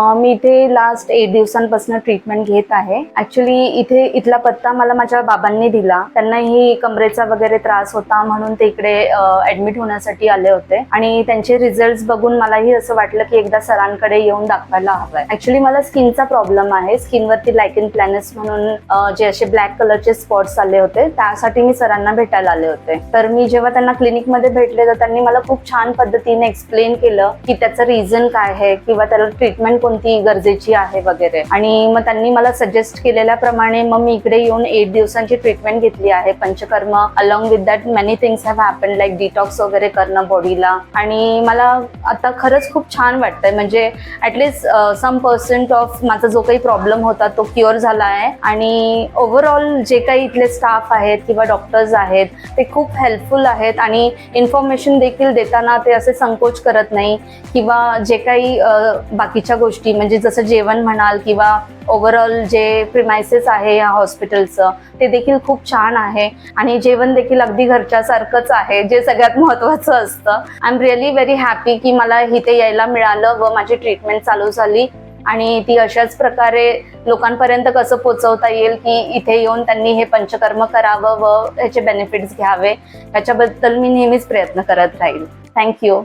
मी इथे last eight दिवसांपासून treatment घेत आहे. ऍक्च्युली इथे इथला पत्ता मला माझ्या बाबांनी दिला. त्यांनाही कमरेचा वगैरे त्रास होता म्हणून ते इकडे ऍडमिट होण्यासाठी आले होते. आणि त्यांचे रिझल्ट बघून मलाही असं वाटलं की एकदा सरांकडे येऊन दाखवायला हवंय. ऍक्च्युली मला स्किनचा प्रॉब्लेम आहे. स्किनवरती लायकिन प्लॅनेट्स म्हणून जे असे ब्लॅक कलरचे स्पॉट्स आले होते त्यासाठी मी सरांना भेटायला आले होते. तर मी जेव्हा त्यांना क्लिनिकमध्ये भेटले तर त्यांनी मला खूप छान पद्धतीने एक्सप्लेन केलं की त्याचं रिझन काय आहे किंवा त्याला ट्रीटमेंट कोणती गरजेची आहे वगैरे. आणि मग त्यांनी मला सजेस्ट केलेल्याप्रमाणे मग मी इकडे येऊन एट दिवसांची ट्रीटमेंट घेतली आहे. Panchakarma along with that many things have happen like detox वगैरे करणं बॉडीला आणि मला आता खरंच खूप छान वाटतंय. म्हणजे ऍटलिस्ट सम पर्सेंट ऑफ माझा जो काही प्रॉब्लेम होता तो क्युअर झाला आहे. आणि ओव्हरऑल जे काही इथले स्टाफ आहेत किंवा डॉक्टर्स आहेत ते खूप हेल्पफुल आहेत. आणि इन्फॉर्मेशन देखील देताना ते असे संकोच करत नाही. किंवा जे काही बाकीच्या गोष्टी गोष्टी म्हणजे जसं जेवण म्हणाल किंवा ओव्हरऑल जे प्रिमायसेस आहे या हॉस्पिटलचं ते देखील खूप छान आहे. आणि जेवण देखील अगदी घरच्यासारखंच आहे जे सगळ्यात महत्त्वाचं असतं. I am really very happy की मला इथे यायला मिळालं व माझी ट्रीटमेंट चालू झाली. आणि ती अशाच प्रकारे लोकांपर्यंत कसं पोचवता येईल की इथे येऊन त्यांनी हे पंचकर्म करावं व ह्याचे बेनिफिट्स घ्यावे याच्याबद्दल मी नेहमीच प्रयत्न करत राहील. थँक्यू